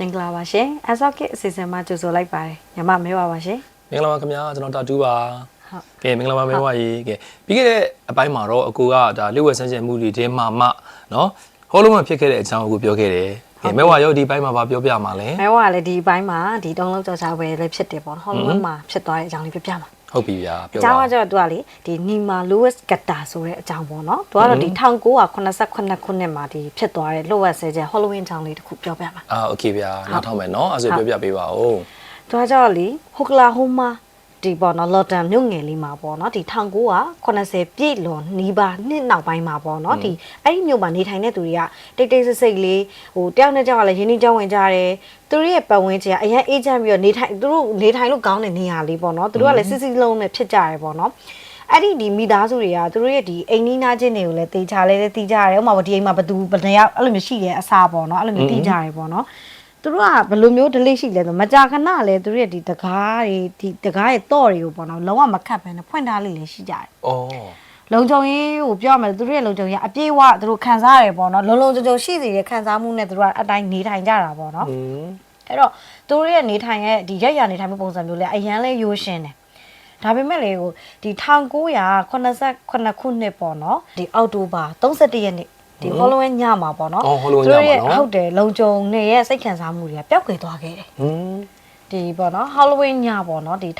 မင်္ဂလာပါရှင်အဆော့ကစ်အစီအစဉ်မှာကြိုဆိုလိုက်ပါတယ်ညီမမဲပါပါရှင်မင်္ဂလာပါခင်ဗျာကျွန်တော်တာတူပါဟုတ်ကဲမင်္ဂလာပါမဲဝါကြီးကဲပြီးခဲ့တဲ့အပိုင်းမှာတော့အကူကဒါလျှို့ဝှက်ဆန်းကျင်မှုတွေတင်းမှမှနော်ဟောလုံးမှဖြစ်ခဲ့တဲ့အကြောင်းကိုပြောခဲ့တယ်ကဲမဲဝါရောဒီပိုင်းမှာဗာပြောပြမှာလဲမဲဝါလည်းဒီဘိုင်းမှာဒီတုံးလုံးကြော်ချပွဲလည်းဖြစ်တယ်ပေါ့နော်ဟောလုံးဝမှာဖြစ်သွားတဲ့အကြောင်းလေးပြပြမှာ ဟုတ်ပြီဗျာပြော အကြောင်း ပါ ကကျတော့သူကလေဒီနီမာလိုဝစ်ကတာဆိုတဲ့အကြောင်းပေါ့နော်သူကတော့ဒီ1989ခုနှစ်မှာဒီဖြစ်သွားတဲ့လှုပ်ဝက်ဆဲချက်ဟောလိုဝင်းအကြောင်းလေးတစ်ခုပြောပြမှာ အာโอเคဗျာနောက်ထောက်မယ်နော်အဲ့ဆိုပြောပြပေးပါဦး သူကကျတော့လေဟိုကလာဟိုမာ ဒီပေါ့နော်လော်တန်မြို့ငယ်လေးမှာပေါ့နော်ဒီ1980ပြည့်လွန်နီးပါးနှစ်နောက်ပိုင်းမှာပေါ့နော်ဒီအဲ့ဒီမြို့မှာနေထိုင်တဲ့သူတွေကတိတ်တိတ်ဆိတ်ဆိတ်လေးဟိုတယောက်နဲ့တယောက်ကလည်းရင်းနှီးကြောင်းဝင်ကြတယ်သူတို့ရဲ့ပတ်ဝန်းကျင်ကအရင်အေးချမ်းပြီးတော့နေထိုင်သူတို့နေထိုင်လို့ကောင်းတဲ့နေရာလေးပေါ့နော်သူတို့ကလည်းစစ်စစ်လုံးနဲ့ဖြစ်ကြတယ်ပေါ့နော်အဲ့ဒီဒီမိသားစုတွေကသူတို့ရဲ့ဒီအိမ်နီးနားချင်းတွေကိုလည်းတေချာလဲလဲတေချာတယ်ဥပမာဒီအိမ်မှာဘသူဘယ်နှယောက်အဲ့လိုမျိုးရှိတယ်အစားပေါ့နော်အဲ့လိုမျိုးတေချာတယ်ပေါ့နော် သူတို့ကဘယ်လိုမျိုး delay ရှိလဲဆိုမကြာခဏလဲသူတို့ရဲ့ဒီတကားတွေဒီတကားရဲ့တော့တွေကိုပေါ့နော်လုံးဝမခတ်ဘဲနဲ့ဖွင့်ထားလေးလည်းရှိကြတယ်ဩ။လုံခြုံရေးကိုပြောရမယ်သူတို့ရဲ့လုံခြုံရေးအပြည့်အဝသူတို့ခံစားရတယ်ပေါ့နော်လုံလုံခြုံခြုံရှိစီတဲ့ခံစားမှုနဲ့သူတို့ကအတိုင်းနေထိုင်ကြတာပေါ့နော်อืม။အဲ့တော့သူတို့ရဲ့နေထိုင်ရဲ့ဒီရက်ရနေထိုင်မှုပုံစံမျိုးလဲအရန်လဲရိုးရှင်းတယ်။ဒါပေမဲ့လေဟိုဒီ1989ခုနှစ်ပေါ့နော်ဒီအောက်တိုဘာ31ရက်နေ့ ဒီ Halloween ညမှာပေါ့နော်အော် Halloween သူတို့ရဲ့ညမှာနော်ဟုတ်တယ်လုံခြုံနေရဲ့စိတ်ခံစားမှုတွေကပျောက်ကွယ်သွားခဲ့တယ်อืมဒီပေါ့နော် Halloween ညပေါ့နော်ဒီ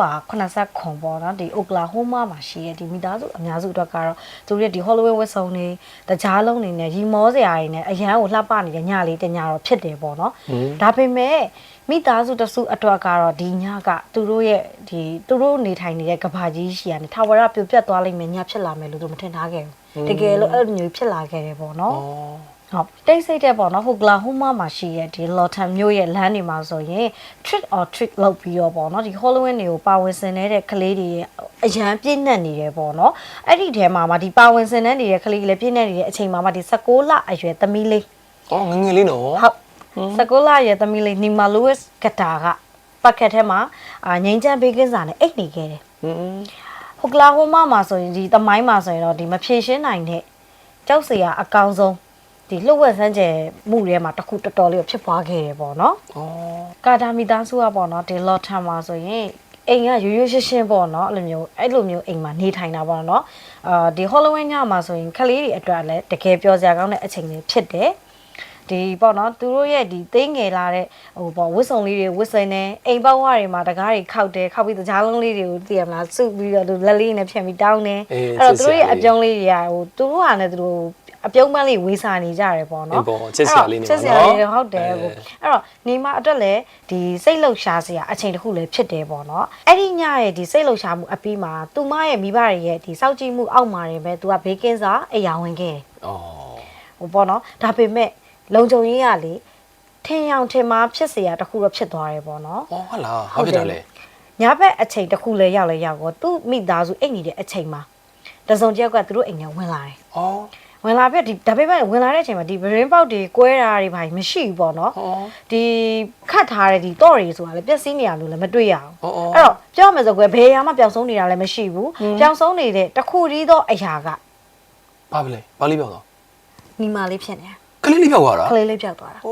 1989ခုပေါ့နော်ဒီ Oklahoma မှာရှိတဲ့ဒီမိသားစုအများစုအတွက်ကတော့သူတို့ရဲ့ဒီ Halloween ဝတ်စုံတွေတကြားလုံးတွေနဲ့ရီမောစရာတွေနဲ့အရန်ကိုလှပနေတဲ့ညလေးတညတော့ဖြစ်တယ်ပေါ့နော်ဒါပေမဲ့မိသားစုတစုအတွက်ကတော့ဒီညကသူတို့ရဲ့ဒီသူတို့နေထိုင်နေတဲ့ကဘာကြီးရှိရတယ်ထာဝရပြိုပြတ်သွားလိမ့်မယ်ညဖြစ်လာမယ်လို့သူမထင်ထားခဲ့ဘူး တကယ်လို့အဲ့လိုမျိုးဖြစ်လာခဲ့တယ်ပေါ့နော်ဩဟုတ်တိတ်ဆိတ်တဲ့ပေါ့နော်ဟိုကလာဟိုမာမှာရှိတဲ့ဒီ Lawton မြို့ရဲ့လမ်းတွေမှာဆိုရင် trick or treat လုပ်ပြီးတော့ပေါ့နော်ဒီ Halloween တွေကိုပါဝင်ဆင်နေတဲ့ကလေးတွေရဲ့အရန်ပြည့်နှက်နေတယ်ပေါ့နော်အဲ့ဒီထဲမှာမှဒီပါဝင်ဆင်နေတဲ့ကလေးတွေလည်းပြည့်နှက်နေတဲ့အချိန်မှာမှဒီ16လအရွယ်သမီးလေးဩငယ်ငယ်လေးနော်ဟုတ်16လအရွယ်သမီးလေး Nima Lewis ကတာကပတ်ကတ်ထဲမှာအာငိမ့်ချမ်းဘေးကင်းစာနဲ့အိတ်နေခဲ့တယ်อืม ဟိုကလာဟိုမာမှာဆိုရင်ဒီတမိုင်းမှာဆိုရင်တော့ဒီမဖြေရှင်းနိုင်တဲ့ကြောက်စရာအကောင်ဆုံးဒီလှုပ်ဝက်ဆန်းကျယ်မှုတွေမှာတစ်ခုတော်တော်လေးဖြစ်ပွားခဲ့ရပေါ့နော်ဩကာတာမီသားစုကပေါ့နော်ဒီလော်ထမ်မှာဆိုရင်အိမ်ကရိုးရိုးရှင်းရှင်းပေါ့နော်အဲ့လိုမျိုးအဲ့လိုမျိုးအိမ်မှာနေထိုင်တာပေါ့နော်အာဒီ Halloween ညမှာဆိုရင်ခလေးတွေအတွက်လည်းတကယ်ပျော်စရာကောင်းတဲ့အချိန်လေးဖြစ်တယ် ဒီပေါ့နော်သူတို့ရဲ့ဒီသိငယ်လာတဲ့ဟိုပေါ့ဝစ်စုံလေးတွေဝစ်စင်နေအိမ်ပေါက်ဝတွေမှာတကားတွေခောက်တယ်ခောက်ပြီးတကြားလုံးလေးတွေကိုသိရမလားစုပြီးတော့သူလက်လေးနဲ့ဖြတ်ပြီးတောင်းတယ်အဲ့တော့သူတို့ရဲ့အပြုံးလေးတွေကဟိုသူတို့ဟာနဲ့သူတို့အပြုံးပန်းလေးဝေးစာနေကြတယ်ပေါ့အေးနော်ပေါ့ချစ်စရာလေးနေချစ်စရာလေးတွေဟုတ်တယ်ကိုအဲ့တော့နေမအတွက်လည်းဒီစိတ်လှုပ်ရှားစရာအချိန်တစ်ခုလည်းဖြစ်တယ်ပေါ့နော်အဲ့ဒီညရဲ့ဒီစိတ်လှုပ်ရှားမှုအပြီးမှာသူမရဲ့မိဘတွေရဲ့ဒီစောက်ကြည့်မှုအောက်မှာတွေပဲသူကဘေးကင်းစာအိယာဝင်ခဲ့တယ်ဩဟိုပေါ့နော်ဒါပေမဲ့ လုံခြုံရေးကလေထင်ရောင်ထင်မှားဖြစ်เสียတစ်ခုတော့ဖြစ်သွားတယ်ပေါ့နော် ဩဟုတ်လားဟုတ်ဖြစ်တာလေ ညဘက်အချိန်တစ်ခုလည်းရောက်လဲရောက်တော့သူ့မိသားစုအိတ်နေတဲ့အချိန်မှာတစုံတစ်ယောက်ကသူတို့အိမ်ထဲဝင်လာတယ် ဩ ဝင်လာပြီးတော့ဒီဒါပေမဲ့ဝင်လာတဲ့အချိန်မှာဒီဗရင်ပေါက်တွေကွဲတာတွေဘာတွေမရှိဘူးပေါ့နော် ဩ ဒီခတ်ထားတဲ့ဒီတော့တွေဆိုတာလည်းပျက်စီးနေရလို့လည်းမတွေ့ရအောင် ဩဩ အဲ့တော့ပြောရမယ်ဆိုကွယ်ဘယ်ရမှပျောက်ဆုံးနေတာလည်းမရှိဘူးပျောက်ဆုံးနေတဲ့တစ်ခုတည်းသောအရာက ဘာပဲလဲဘာလေးပြောတော့ ညီမလေးဖြစ်နေ က လေးလေးပြောသွားတာကလေးလေးပျောက်သွားတာဩ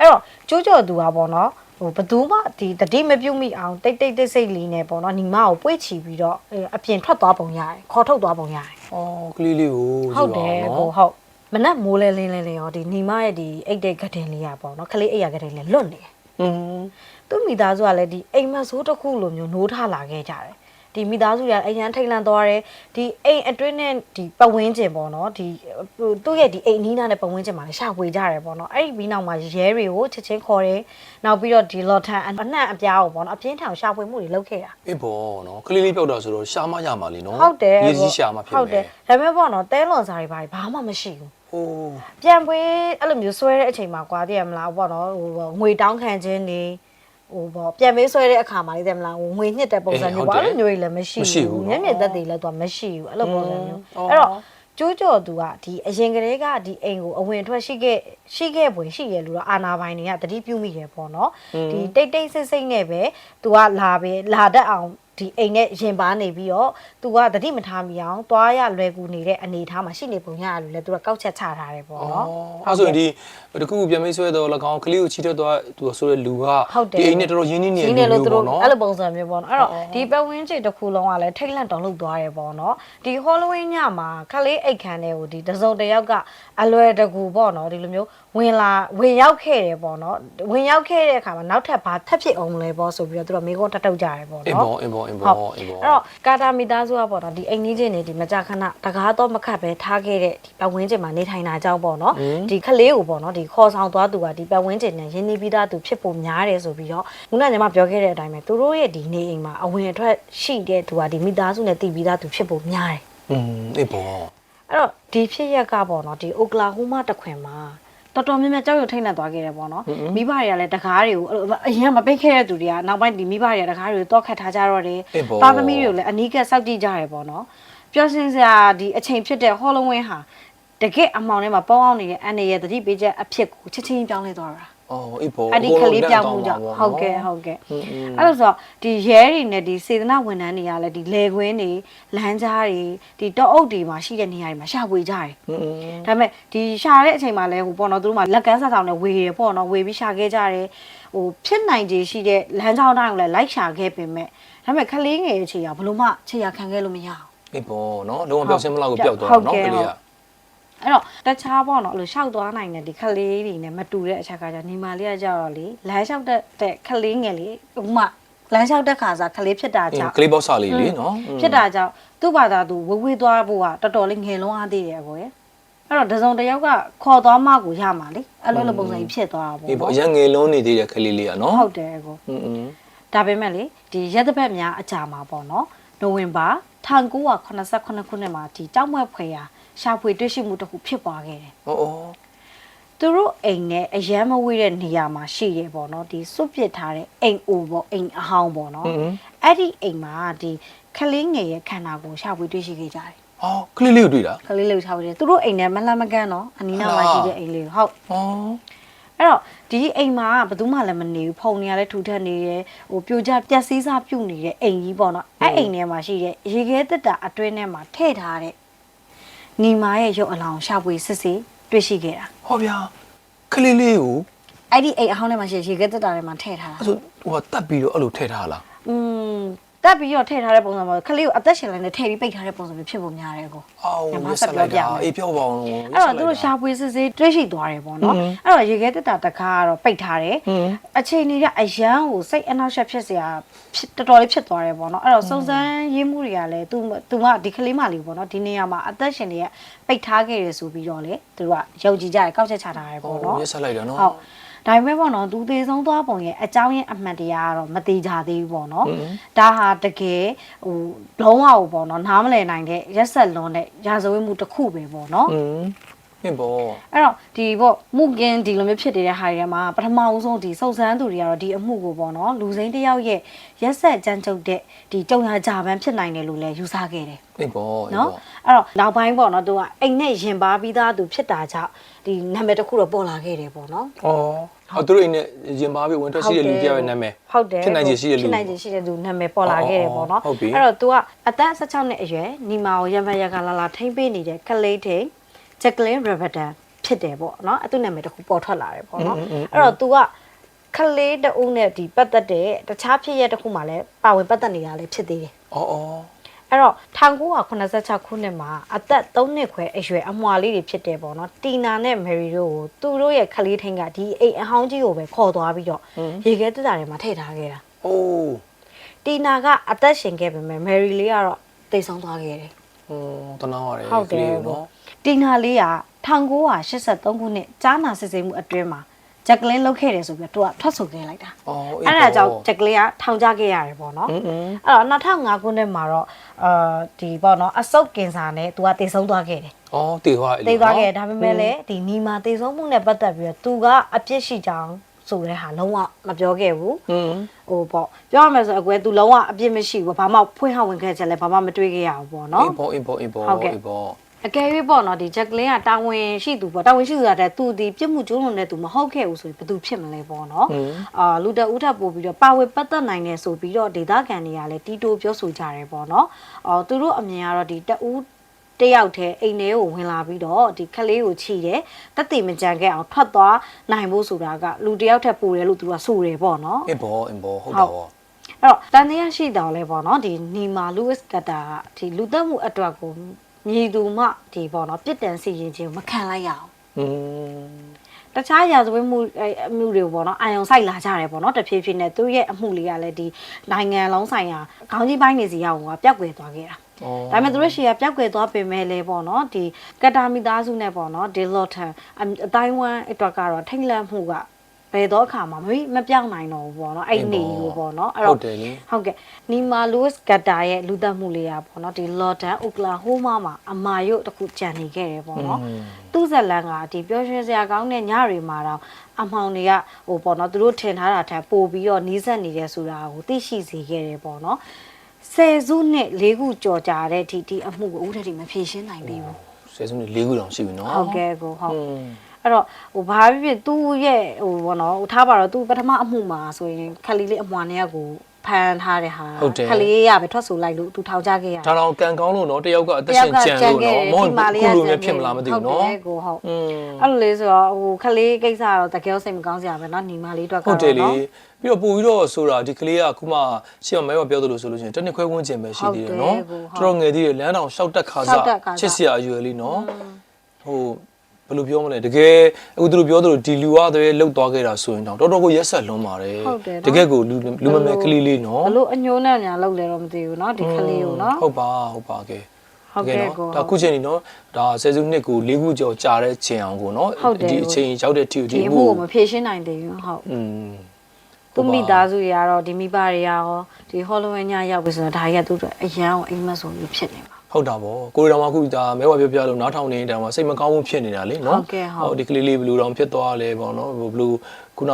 အဲ့တော့ကျိုးကျော်သူကပေါ့နော်ဟိုဘသူမှဒီတတိမပြုတ်မိအောင်တိတ်တိတ်တိတ်စိတ်လေးနဲ့ပေါ့နော်ညီမကိုပွေ့ချီပြီးတော့အဲ့အပြင်ထွက်သွားပုံရတယ်ခေါ်ထုတ်သွားပုံရတယ်ဩကလေးလေးကိုဟုတ်တယ်ကိုဟုတ်မနက်မိုးလဲလင်းလင်းလင်းရောဒီညီမရဲ့ဒီအိတ်တဲ့ဂဒင်လေးရပေါ့နော်ခလေးအိတ်ရဂဒင်လေးလွတ်နေတယ်อืมသူ့မိသားစုကလည်းဒီအိမ်မက်ဆိုးတစ်ခုလိုမျိုးနိုးထလာခဲ့ကြတယ် ဒီမိသားစုရအရန်ထိတ်လန့်သွားတယ်ဒီအိမ်အတွင်းနဲ့ဒီပတ်ဝန်းကျင်ပေါ့နော်ဒီဟိုသူ့ရဲ့ဒီအိမ်နီးနားနဲ့ပတ်ဝန်းကျင်မှာလည်းရှာဖွေကြတယ်ပေါ့နော်အဲ့ဒီပြီးနောက်မှာရဲတွေကိုချက်ချင်းခေါ်တယ်နောက်ပြီးတော့ဒီလော်ထန်အနှံ့အပြားကိုပေါ့နော်အပြင်းထန်ရှာဖွေမှုတွေလုပ်ခဲ့တာအေးပေါ့နော်ကလေးလေးပြောက်တာဆိုတော့ရှာမရမှာလीနော်ဟုတ်တယ်ရေးကြီးရှာမဖြစ်ဟုတ်တမယ်ယ်ဒါပေမဲ့ပေါ့နော်တဲလွန်စာတွေဘာတွေဘာမှမရှိဘူးဟိုးပြန်ပွေးအဲ့လိုမျိုးဆွဲတဲ့အချိန်မှာကွာတည်ရမလားပေါ့နော်ဟိုငွေတောင်းခံခြင်းနေ ဟိုပေါ့ပြန်ပေးဆွဲတဲ့အခါမှာလေးတည်မလားဟိုငွေညှစ်တဲ့ပုံစံမျိုးပေါ့အဲ့လိုမျိုးကြီးလည်းမရှိဘူးမျက်မြင်သက်သေလည်းသူကမရှိဘူးအဲ့လိုပုံစံမျိုးအဲ့တော့ကျိုးကြော်သူကဒီအရင်ကလေးကဒီအိမ်ကိုအဝင်ထွက်ရှိခဲ့ရှိခဲ့ပွေရှိရလို့တော့အာနာပိုင်တွေကတတိပြုမိတယ်ပေါ့နော်ဒီတိတ်တိတ်ဆိတ်ဆိတ်နဲ့ပဲသူကလာပဲလာတတ်အောင် ဒီအိမ်နဲ့ရင်ပါနေပြီးတော့ तू ကတတိမထားမိအောင်သွားရလွယ်ကူနေတဲ့အနေအထားမှာရှိနေပုံရလို့လဲ तू ကကောက်ချက်ချထားတယ်ပေါ့ อ๋อ နော် အဲ့ဆိုရင်ဒီတကူပြန်မေးဆွဲတော့၎င်းကလေးကိုချီထွက်သွားသူဆိုတဲ့လူက ဟုတ်တယ် ဒီအိမ်နဲ့တော်တော်ရင်းနှီးနေ ရ နေ င်းနေလို့ လို့ သူတို့ ပေါ့နော် အဲ့လိုပုံစံမျိုးပေါ့နော်အဲ့တော့ဒီပတ်ဝန်းကျင်တစ်ခုလုံးကလည်းထိတ်လန့်တောင်လုပ်သွားတယ်ပေါ့နော်ဒီ Halloween ညမှာခလေးအိတ်ခမ်းတွေကိုဒီတစုံတစ်ယောက်ကအလွယ်တကူပေါ့နော်ဒီလိုမျိုးဝင်လာဝင်ရောက်ခဲ့တယ်ပေါ့နော်ဝင်ရောက်ခဲ့တဲ့အခါမှာနောက်ထပ်ဘာထပ်ဖြစ်အောင်လဲပေါ့ဆိုပြီးတော့သူတို့မိကုန်းတက်တုတ်ကြတယ်ပေါ့ အင်း နော် ဘောအင်းဘော အင်းဟုတ်ဘောအင်းဘောအဲ့တော့ကာတာမီသားစုကပေါ့နော်ဒီအိမ်ကြီးချင်းနေဒီမကြခဏတကားတော့မခတ်ပဲထားခဲ့တဲ့ဒီပတ်ဝန်းကျင်မှာနေထိုင်တာကြောင့်ပေါ့နော်ဒီခလေးကိုပေါ့နော်ဒီခေါ်ဆောင်သွားသူကဒီပတ်ဝန်းကျင်နဲ့ရင်းနှီးပြီးသားသူဖြစ်ဖို့များတယ်ဆိုပြီးတော့ခုနကညီမပြောခဲ့တဲ့အတိုင်းပဲသူတို့ရဲ့ဒီနေအိမ်မှာအဝင်အထွက်ရှိတဲ့သူကဒီမိသားစုနဲ့တည်ပြီးသားသူဖြစ်ဖို့များတယ်อืมအင်းဘောအဲ့တော့ဒီဖြစ်ရက်ကပေါ့နော်ဒီအိုကလာဟိုမာတခွင်မှာ တော်တော်များများကြောက်ရွံ့ထိတ်လန့်သွားခဲ့တယ်ပေါ့နော်မိဘတွေကလည်းတကားတွေကိုအဲ့လိုအရင်ကမပိတ်ခဲ့တဲ့သူတွေကနောက်ပိုင်းဒီမိဘတွေကတကားတွေကိုတောက်ခတ်ထားကြတော့တယ်အေးပေါ့သားသမီးတွေကိုလည်းအနီးကပ်စောင့်ကြည့်ကြရတယ်ပေါ့နော်ပျော်စင်စရာဒီအချိန်ဖြစ်တဲ့ Halloween ဟာတကယ့်အမှောင်ထဲမှာပေါအောင်နေတဲ့အန်ရရဲ့တတိပေးချက်အဖြစ်ကိုချက်ချင်းပြောင်းလဲသွားတာ အော်အေးပေါ့အဲ့ဒီခလေးပြောင်းမှုကြောင့်ဟုတ်ကဲ့ဟုတ်ကဲ့အဲ့လိုဆိုတော့ဒီရဲတွေနဲ့ဒီစေတနာဝန်ထမ်းတွေကလည်းဒီလေခွင်းတွေလမ်းကြားတွေဒီတောအုပ်တွေမှာရှိတဲ့နေရာတွေမှာရှာဝေကြတယ်ဒါပေမဲ့ဒီရှာတဲ့အချိန်မှာလည်းဟိုပေါ့နော်သူတို့မှာလက်ကမ်းဆက်ဆောင်နဲ့ဝေတယ်ပေါ့နော်ဝေပြီးရှာခဲ့ကြတယ်ဟိုဖြစ်နိုင်ခြေရှိတဲ့လမ်းကြောင်းတိုင်းကိုလည်းလိုက်ရှာခဲ့ပေမဲ့ဒါပေမဲ့ခလေးငယ်အခြေရဘလို့မှခြေရခံခဲ့လို့မရအောင်အေးပေါ့နော်လုံးဝပျောက်ရှင်းမလောက်ကိုပျောက်သွားတော့နော်ခလေးက အဲ့တော့တခြားပေါ့နော်အဲ့လိုရှောက်သွားနိုင်တဲ့ဒီခလေးတွေနဲ့မတူတဲ့အချက်ကကြာညီမလေးကကြာတော့လေလမ်းလျှောက်တဲ့တဲ့ခလေးငယ်လေးဥပမာလမ်းလျှောက်တဲ့ခါစားခလေးဖြစ်တာကြောင့်ကလေးဘော့ဆာလေးလေနော်ဖြစ်တာကြောင့်သူ့ဘာသာသူဝေဝေးသွားဖို့ကတော်တော်လေးငယ်လုံးအားသေးတယ်အကိုရဲ့အဲ့တော့တစုံတယောက်ကခေါ်သွားမှကိုရမှာလေအဲ့လိုလိုပုံစံကြီးဖြစ်သွားတာပေါ့ဒီပေါ့အရင်ငယ်လုံးနေသေးတဲ့ခလေးလေးကနော်ဟုတ်တယ်အကိုอืมဒါပေမဲ့လေဒီရက်သက်ဘက်များအကြာမှာပေါ့နော်နိုဝင်ဘာ1989ခုနှစ်မှာဒီကြောက်မွက်ဖွယ်ရာ ရှာဖွေတွေ့ရှိမှုတစ်ခုဖြစ်သွားခဲ့တယ်ဩဩသူတို့အိမ်နဲ့အရန်မဝေးတဲ့နေရာမှာရှိရပေါ့နော်ဒီစွတ်ပစ်ထားတဲ့အိမ်အိုပေါ့အိမ်အဟောင်းပေါ့နော်อืมအဲ့ဒီအိမ်မှာဒီခလေးငယ်ရဲ့ခန္ဓာကိုယ်ရှာဖွေတွေ့ရှိခဲ့ကြတယ်ဟောကလေးလေးကိုတွေ့တာခလေးလေးကိုရှာဖွေတယ်သူတို့အိမ်နဲ့မလှမ်းမကန်းတော့အနီးနားမှာရှိတဲ့အိမ်လေးကိုဟုတ်ဩအဲ့တော့ဒီအိမ်မှာဘယ်သူမှလည်းမနေဘူးဖုန်နေရလဲထူထပ်နေတယ်ဟိုပြိုကျပျက်စီးစားပြုတ်နေတဲ့အိမ်ကြီးပေါ့နော်အဲ့အိမ်ထဲမှာရှိတဲ့ရေခဲတက်တာအတွင်းထဲမှာထည့်ထားတဲ့ ညီမရဲ့ရုပ်အလောင်းရှာဖွေစစ်စစ်တွေ့ရှိခဲ့တာဟောဗျာကလေးလေးကိုအဲ့ဒီအိမ်အဟောင်းထဲမှာရှိတဲ့ရေခဲတက်တာထဲမှာထည့်ထားတာအဲ့ဆိုဟိုကတတ်ပြီးတော့အဲ့လိုထည့်ထားလားอืม တက်ပြီးတော့ထည့်ထားတဲ့ပုံစံမှာခလေးကိုအသက်ရှင်လိုက်နေထည့်ပြီးပိတ်ထားတဲ့ပုံစံမျိုးဖြစ်ပုံများတယ်ကိုအော်ဆက်လိုက်တာအေးပြောပါအောင်အဲ့တော့သူတို့ရှာပွေစစ်စစ်တွေ့ရှိသွားတယ်ပေါ့နော်အဲ့တော့ရေခဲတက်တာတခါကတော့ပိတ်ထားတယ်အချိန်တွေကအရန်ကိုစိတ်အနှောက်အယှက်ဖြစ်စရာတော်တော်လေးဖြစ်သွားတယ်ပေါ့နော်အဲ့တော့စုံစမ်းရေးမှုတွေကလည်းသူသူကဒီခလေးမလေးပေါ့နော်ဒီနေရာမှာအသက်ရှင်တွေကပိတ်ထားခဲ့တယ်ဆိုပြီးတော့လေသူတို့ကယုံကြည်ကြတယ်ကောက်ချက်ချထားတယ်ပေါ့နော်ဟုတ်ဆက်လိုက်တယ်နော်ဟုတ် ဒါပေမဲ့ပေါ့နော်သူသေးဆုံးသွားပုံရဲ့အကြောင်းရင်းအမှန်တရားကတော့မသေးကြသေးဘူးပေါ့နော်ဒါဟာတကယ်ဟိုလုံးဝကိုပေါ့နော်နားမလည်နိုင်တဲ့ရက်ဆက်လွန်တဲ့ရာဇဝတ်မှုတစ်ခုပဲပေါ့နော်อืม ဟင်ဘောအဲ့တော့ဒီပေါ့မှုကင်းဒီလိုမျိုးဖြစ်နေတဲ့ဟာတွေထဲမှာပထမဦးဆုံးဒီစုံစမ်းသူတွေကတော့ဒီအမှုကိုပေါ့နော်လူစိမ်းတစ်ယောက်ရဲ့ရက်ဆက်ကြမ်းကြုတ်တဲ့ဒီကြုံရကြပန်းဖြစ်နိုင်တယ်လို့လည်းယူဆခဲ့တယ်ဟင်ဘောဟင်နော်ဘောအဲ့တော့နောက်ပိုင်းပေါ့နော်သူကအိမ်နဲ့ရင်ပါပြီးသားသူဖြစ်တာကြောင့်ဒီနာမည်တစ်ခုတော့ပေါ်လာခဲ့တယ်ပေါ့နော်ဩအော်သူတို့အိမ်နဲ့ရင်ပါပြီးဝင်ထွက်ရှိတဲ့လူတယောက်ရဲ့နာမည်ဟုတ်တယ်ဖြစ်နိုင်ခြေရှိတဲ့လူဖြစ်နိုင်ခြေရှိတဲ့လူနာမည်ပေါ်လာခဲ့တယ်ပေါ့နော်ဟုတ်ပြီအဲ့တော့ तू ကအသက်16နှစ်အရွယ်နီမာကိုရံဖန်ရကလာလာထိမ့်ပေးနေတဲ့ကလေးထိန် ဂျက်ကလင်ရဗဒန်ဖြစ်တယ်ပေါ့နော်အဲ့သူနာမည်တစ်ခုပေါ်ထွက်လာတယ်ပေါ့နော်အဲ့တော့ तू ကကလေးတအုပ်နဲ့ဒီပတ်သက်တဲ့တခြားဖြစ်ရက်တစ်ခုမှလည်းပါဝင်ပတ်သက်နေတာလည်းဖြစ်သေးတယ်ဩဩအဲ့တော့1986ခုနှစ်မှာအသက်3နှစ်ခွဲအရွယ်အမွာလေးတွေဖြစ်တယ်ပေါ့နော်တီနာနဲ့မယ်ရီတို့ကိုသူတို့ရဲ့ကလေးထိန်ကဒီအိမ်အဟောင်းကြီးကိုပဲခေါ်သွားပြီးတော့ရေခဲတက်တာတွေမှာထည့်ထားခဲ့တာအိုးတီနာကအသက်ရှင်ခဲ့ပေမဲ့မယ်ရီလေးကတော့တိတ်ဆုံးသွားခဲ့တယ်ဟွန်းတနာရတယ်ဟုတ်တယ်ကလေးကိုနော် တင်ဟာလေးက1983ခုနှစ်ကြားနာစစ်ဆေးမှုအတွင်းမှာဂျက်ကလင်းလုတ်ခဲ့တယ်ဆိုပြီးတော့သူကထွက်ဆိုခဲ့လိုက်တာ။အော်အဲ့ဒါကြောင့်ဂျက်ကလင်းကထောင်ချခဲ့ရတယ်ပေါ့နော်။အဲ့တော့2005ခုနှစ်မှာတော့အာဒီပေါ့နော်အဆုတ်ကင်ဆာနဲ့သူကတည်ဆုံးသွားခဲ့တယ်။အော်တည်သွားတယ်။တည်သွားခဲ့ဒါပေမဲ့လည်းဒီနီမာတည်ဆုံးမှုနဲ့ပတ်သက်ပြီးတော့သူကအပြစ်ရှိကြောင်းဆိုတဲ့ဟာလုံးဝမပြောခဲ့ဘူး။ဟိုပေါ့ပြောရမယ်ဆိုအကွဲသူလုံးဝအပြစ်မရှိဘူး။ဘာမှဖွင့်ဟဝင်ခဲ့ချက်လည်းဘာမှမတွေးခဲ့ရဘူးပေါ့နော်။ import import import import အေးဘောဟုတ်ကဲ့အေးဘောအကယ်၍ပေါ့နော်ဒီဂျက်ကလင်းကတာဝန်ရှိသူပေါ့တာဝန်ရှိသူကတည်းကသူဒီပြစ်မှုကျူးလွန်တဲ့သူမဟုတ်ခဲ့ဘူးဆိုရင်ဘယ်သူဖြစ်မလဲပေါ့နော်အာလူတအူထပ်ပို့ပြီးတော့ပါဝေပတ်သက်နိုင်တယ်ဆိုပြီးတော့ဒေသခံတွေကလည်းတီတိုပြောဆိုကြတယ်ပေါ့နော်အော်သူတို့အမြင်ကတော့ဒီတအူးတယောက်တည်းအိမ်ထဲကိုဝင်လာပြီးတော့ဒီခလေးကိုခြိတယ်တက်တိမကြံခဲ့အောင်ထွက်သွားနိုင်ဖို့ဆိုတာကလူတယောက်ထက်ပိုတယ်လို့သူကဆိုတယ်ပေါ့နော်အင်ဘောအင်ဘောဟုတ်တာပေါ့အဲ့တော့တန်တရားရှိတော်လဲပေါ့နော်ဒီနီမာလူးစ်ကတာကဒီလူသက်မှုအတွက်ကို မည်သူမှဒီပေါ့နော်ပြစ်ဒဏ်စီရင်ခြင်းကိုမခံလိုက်ရအောင်อืมတခြားရာဇဝတ်မှုအဲအမှုတွေပေါ့နော်အာယုံဆိုင်လာကြတယ်ပေါ့နော်တဖြည်းဖြည်းနဲ့သူ့ရဲ့အမှုလေးကလည်းဒီနိုင်ငံလုံးဆိုင်ရာခေါင်းကြီးပိုင်းနေစီရအောင်ကပျောက်ကွယ်သွားခဲ့တာဒါပေမဲ့သူတို့ရှေ့ကပျောက်ကွယ်သွားပေမဲ့လည်းပေါ့နော်ဒီကတာမီသားစုနဲ့ပေါ့နော်ဒီလော်ထန်အတိုင်းဝမ်အတွက်ကတော့ထိတ်လန့်မှုက ဘယ်တော့အခါမှမမပြောင်းနိုင်တော့ဘူးပေါ့နော်အဲ့နေကိုပေါ့နော်အဲ့တော့ဟုတ်တယ်လေဟုတ်ကဲ့နီမာလူးစ်ဂတာရဲ့လူသက်မှုလေးอ่ะပေါ့နော်ဒီလော်ဒန်အိုကလာဟိုးမားမှာအမာရုပ်တစ်ခုကြံနေခဲ့တယ်ပေါ့နော်သူ့ဇလန်ကဒီပျော်ရွှင်စရာကောင်းတဲ့ညတွေမှာတော့အမောင်တွေကဟိုပေါ့နော်သူတို့ထင်ထားတာထက်ပိုပြီးတော့နီးစပ်နေတယ်ဆိုတာကိုသိရှိစေခဲ့တယ်ပေါ့နော်ဆယ်စုနှစ်၄ခုကြော်ကြာတဲ့အထိဒီအမှုကိုဦးထက်ဒီမဖြေရှင်းနိုင်သေးဘူးဆယ်စုနှစ်၄ခုတောင်ရှိပြီနော်ဟုတ်ကဲ့ကိုဟုတ် အဲ့တော့ဟိုဘာဖြစ်ဖြစ်သူ့ရဲ့ဟိုဘောနော်ဟိုထားပါတော့သူပထမအမှုမှာဆိုရင်ခက်လေးလေးအမွာနဲ့ကိုဖန်ထားတဲ့ဟာခလေးရပဲထွက်ဆိုလိုက်လို့သူထောင်ကြခဲ့ရတာတော့ကံကောင်းလို့နော်တယောက်ကအသက်ရှင်ကြံလို့နော်မောင်ကူလို့လည်းဖြစ်မလားမသိဘူးနော်ဟုတ်တယ်ကိုဟုတ်အဲ့လိုလေးဆိုတော့ဟိုခလေးကိစ္စတော့တကယ်စိတ်မကောင်းစရာပဲနော်ညီမလေးအတွက်ကတော့နော်ဟုတ်တယ်လေပြီးတော့ပို့ပြီးတော့ဆိုတာဒီကလေးကခုမှရှင်းမမဲမပြောသလိုဆိုလို့ရှိရင်တနစ်ခွဲဝန်းကျင်ပဲရှိသေးတယ်နော်တော်တော်ငယ်သေးတယ်လမ်းတောင်ရှောက်တက်ခါစားချစ်စရာအရွယ်လေးနော်ဟို ဘယ်လိုပြောမလဲတကယ်အခုသူတို့ပြောသလိုဒီလူကတည်းကလှုပ်သွားခဲ့တာဆိုရင်တော့တော်တော်ကိုရက်ဆက်လွန်ပါတယ် ဟုတ်တယ်နော် တကယ်ကိုလူလူမမယ်ကလေးလေးเนาะ ဘလို့အညိုးနဲ့ညာလောက်လဲတော့မသိဘူးเนาะဒီခလေးကိုเนาะ ဟုတ်ပါဟုတ်ပါကဲ ဟုတ်ကဲ့ကို ဒါခုချိန်နေနော်ဒါဆယ်စုနှစ်ကို၄ခုကျော်ကြာတဲ့ချိန်အောင်ကိုနော် ဟုတ်တယ် ဒီအချိန်ရောက်တဲ့ထိကို ဒီ ဒီ အ အ မှု မှု ကိုမဖြေရှင်းနိုင်သေးဘူးဟုတ် อืม သူမိသားစုတွေကတော့ဒီမိဘတွေရောဒီဟောလိုဝင်းညရောက်ပြီဆိုတော့ဒါကြီးကသူ့အတွက်အရန်ကိုအိမ်မက်ဆိုပြီးဖြစ်နေမှာ ါ ဟုတ်တာဗောကိုရီတော်မှာခုဒါမဲဝါပြောပြလို့နားထောင်နေတောင်မှစိတ်မကောင်းမှုဖြစ်နေတာလေနော်ဟုတ်ကဲ့ဟုတ်ဒီကလေးလေးဘယ်လိုတောင်ဖြစ်သွားလဲဗောနော်ဘယ်လိုခုန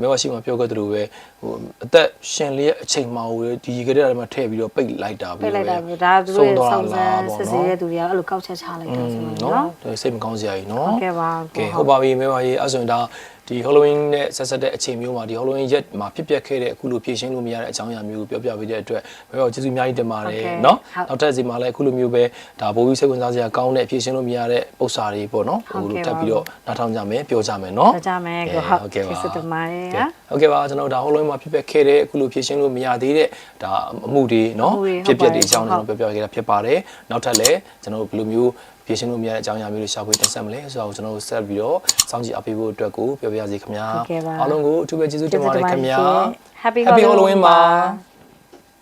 မဲဝါရှိမှပြောခဲ့သလိုပဲဟိုအသက်ရှင်လျက်အချိန်မှဟိုဒီရေကတဲ့ထဲမှာထည့်ပြီးတော့ပိတ်လိုက်တာပြပြီးလိုက်တာပဲမျိုးဒါသူတို့ရဲ့သွားစုံစမ်းဗောစစ်ဆေးတဲ့သူတွေကအဲ့လိုကောက်ချက်ချလိုက်တာဆိုတော့နော်နော်ဒါစိတ်မကောင်းစရာကြီးနော်ဟုတ်ကဲ့ပါကဲဟုတ်ပါပြီမဲပါရေးအဲ့ဆိုရင်ဒါ ဒီ Halloween နဲ့ဆက်ဆက်တဲ့အချိန်မျိုးမှာဒီ Halloween ရက်မှာဖြစ်ပျက်ခဲ့တဲ့အခုလိုဖြည့်ရှင်းလို့မရတဲ့အကြောင်းအရာမျိုးကိုပြောပြပေးတဲ့အတွက်မဲပါကျေးဇူးအများကြီးတင်ပါတယ်เนาะနောက်ထပ်စီမှာလည်းအခုလိုမျိုးပဲဒါပိုပြီးစိတ်ဝင်စားစရာကောင်းတဲ့ဖြည့်ရှင်းလို့မရတဲ့ပု္ပ္ပစာတွေပေါ့နော်ဟိုလိုတက်ပြီးတော့နားထောင်ကြမယ်ပြောကြမယ်เนาะ ကြကြမယ်ကိုဟုတ် ဟုတ်ကဲ့ပါ ကျေးဇူးတင်ပါတယ် ကဲ ဟာ ဟုတ်ကဲ့ပါကျွန်တော်ဒါ Halloween မှာဖြစ်ပျက်ခဲ့တဲ့အခုလိုဖြည့်ရှင်းလို့မရသေးတဲ့ဒါအမှုတွေเนาะ အမှုတွေ ဖြစ်ပျက်တွေအကြောင်း ဟု ကျွန် တ် တော် ပါ ပြောပြခဲ့တာဖြစ်ပါတယ်နောက်ထပ်လည်းကျွန်တော်တို့ဘယ်လိုမျိုး ဖြည့်ရှင်းလို့မရတဲ့အကြောင်းအရာမျိုးတွေရှာဖွေတင်ဆက်မလဲဆိုတော့ကျွန်တော်တို့ဆက်ပြီးတော့စောင့်ကြည့်အပေးဖို့အတွက်ကိုပြောပြရစီခင်ဗျာဟုတ်ကဲ့ပါအားလုံးကိုအထူးပဲကျေးဇူးတင်ပါတယ်ခင်ဗျာ Happy Happy Halloween Halloween ပါပါ